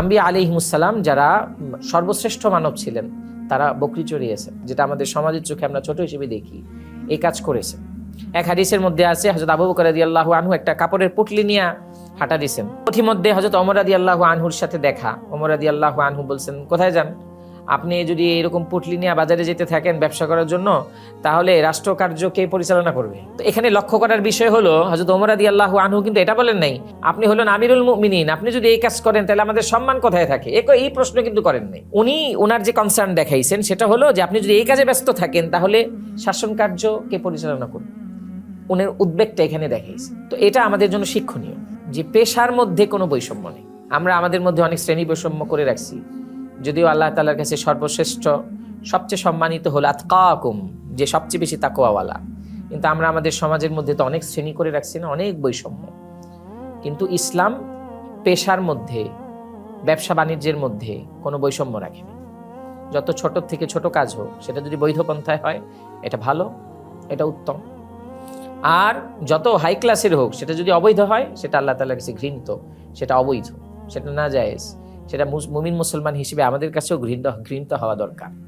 আম্বিয়া আলিহিমুসাল্লাম যারা সর্বশ্রেষ্ঠ মানব ছিলেন, তারা বকরি চড়িয়েছে যেটা আমাদের সমাজের চোখে আমরা ছোট হিসেবে দেখি। এই কাজ করেছে এক হাদিসের মধ্যে আছে হজরত আবু বকর আল্লাহ আনহু একটা কাপড়ের পুটলি নিয়ে হাঁটা দিয়েছেন। পথিমধ্যে হজরত অমর আল্লাহ আনহুর সাথে দেখা। অমর আল্লাহ আনহু বলছেন, কোথায় যান? আপনি যদি এরকম পুটলি নিয়ে বাজারে যেতে থাকেন ব্যবসা করার জন্য, তাহলে রাষ্ট্র কার্য কে পরিচালনা করবে। তো এখানে লক্ষ্য করার বিষয় হলো হজরত ওমর আদি আল্লাহ আনহু কিন্তু এটা বলেন নাই, আপনি হলেন আমিরুল মুমিনিন, আপনি যদি এই কাজ করেন, তাহলে আমাদের সম্মান কোথায় থাকে? এ এই প্রশ্ন কিন্তু করেন নাই। উনি ওনার যে কনসার্ন দেখাইছেন, সেটা হলো যে আপনি যদি এই কাজে ব্যস্ত থাকেন, তাহলে শাসন কার্য কে পরিচালনা করবে উনার উদ্বেগটা এখানে দেখাইছে। তো এটা আমাদের জন্য শিক্ষণীয় যে পেশার মধ্যে কোনো বৈষম্য নেই। আমরা আমাদের মধ্যে অনেক শ্রেণি বৈষম্য করে রাখছি। যদিও আল্লাহ তালার কাছে সর্বশ্রেষ্ঠ, সবচেয়ে সম্মানিত হল আতকাকুম, যে সবচেয়ে বেশি তাকোয়াওয়ালা কিন্তু আমরা আমাদের সমাজের মধ্যে তো অনেক শ্রেণি করে রাখছি না, অনেক বৈষম্য। কিন্তু ইসলাম পেশার মধ্যে, ব্যবসা বাণিজ্যের মধ্যে কোনো বৈষম্য রাখেনি। যত ছোট থেকে ছোট কাজ হোক, সেটা যদি বৈধ পন্থায় হয়, এটা ভালো, এটা উত্তম। আর যত হাই ক্লাসের হোক, সেটা যদি অবৈধ হয়, সেটা আল্লাহ তালার কাছে ঘৃণিত, সেটা অবৈধ, সেটা না জায়েজ সেটা মুমিন মুসলমান হিসেবে আমাদের কাছেও ঘৃণিত ঘৃণীত হওয়া দরকার।